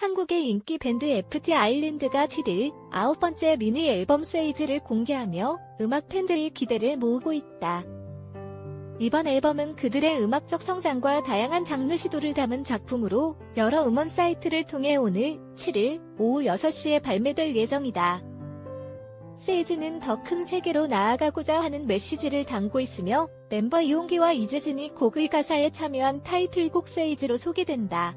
한국의 인기 밴드 FT 아일랜드가 7일 아홉 번째 미니 앨범 세이즈를 공개하며 음악 팬들의 기대를 모으고 있다. 이번 앨범은 그들의 음악적 성장과 다양한 장르 시도를 담은 작품으로 여러 음원 사이트를 통해 오늘 7일 오후 6시에 발매될 예정이다. 세이즈는 더 큰 세계로 나아가고자 하는 메시지를 담고 있으며 멤버 이용기와 이재진이 곡의 가사에 참여한 타이틀곡 세이즈로 소개된다.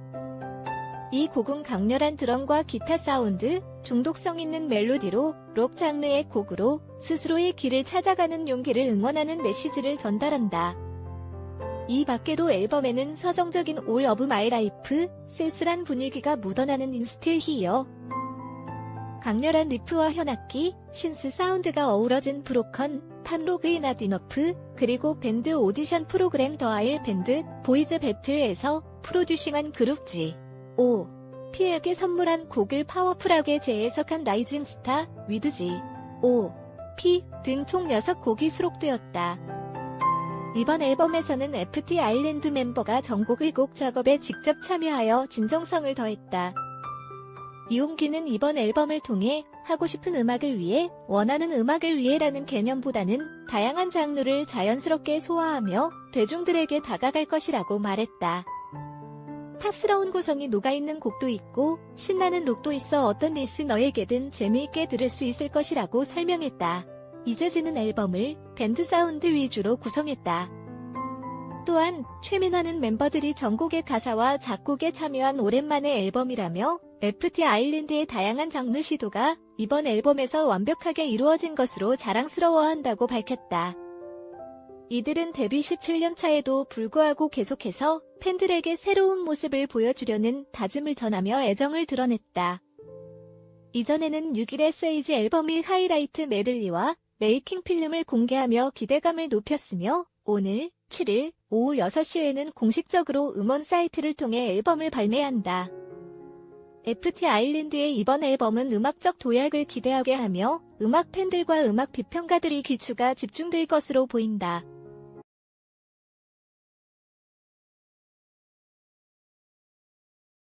이 곡은 강렬한 드럼과 기타 사운드, 중독성 있는 멜로디로 록 장르의 곡으로 스스로의 길을 찾아가는 용기를 응원하는 메시지를 전달한다. 이 밖에도 앨범에는 서정적인 올 오브 마이 라이프, 쓸쓸한 분위기가 묻어나는 인스틸 히어, 강렬한 리프와 현악기, 신스 사운드가 어우러진 브로컨, 팝록의 나디너프, 그리고 밴드 오디션 프로그램 더 아일 밴드, 보이즈 배틀에서 프로듀싱한 그룹지. 5. 피에게 선물한 곡을 파워풀하게 재해석한 라이징 스타, 위드지, 5, P 등 총 6곡이 수록되었다. 이번 앨범에서는 FT 아일랜드 멤버가 전곡 1곡 작업에 직접 참여하여 진정성을 더했다. 이용기는 이번 앨범을 통해 하고 싶은 음악을 위해, 원하는 음악을 위해라는 개념보다는 다양한 장르를 자연스럽게 소화하며 대중들에게 다가갈 것이라고 말했다. 탑스러운 구성이 녹아있는 곡도 있고 신나는 록도 있어 어떤 리스너에게든 재미있게 들을 수 있을 것이라고 설명했다. 이재진은 앨범을 밴드 사운드 위주로 구성했다. 또한 최민화는 멤버들이 전곡의 가사와 작곡에 참여한 오랜만의 앨범이라며 FT 아일랜드의 다양한 장르 시도가 이번 앨범에서 완벽하게 이루어진 것으로 자랑스러워한다고 밝혔다. 이들은 데뷔 17년 차에도 불구하고 계속해서 팬들에게 새로운 모습을 보여주려는 다짐을 전하며 애정을 드러냈다. 이전에는 6일의 세이지 앨범의 하이라이트 메들리와 메이킹 필름을 공개하며 기대감을 높였으며 오늘 7일 오후 6시에는 공식적으로 음원 사이트를 통해 앨범을 발매한다. FT 아일랜드의 이번 앨범은 음악적 도약을 기대하게 하며 음악 팬들과 음악 비평가들의 기추가 집중될 것으로 보인다.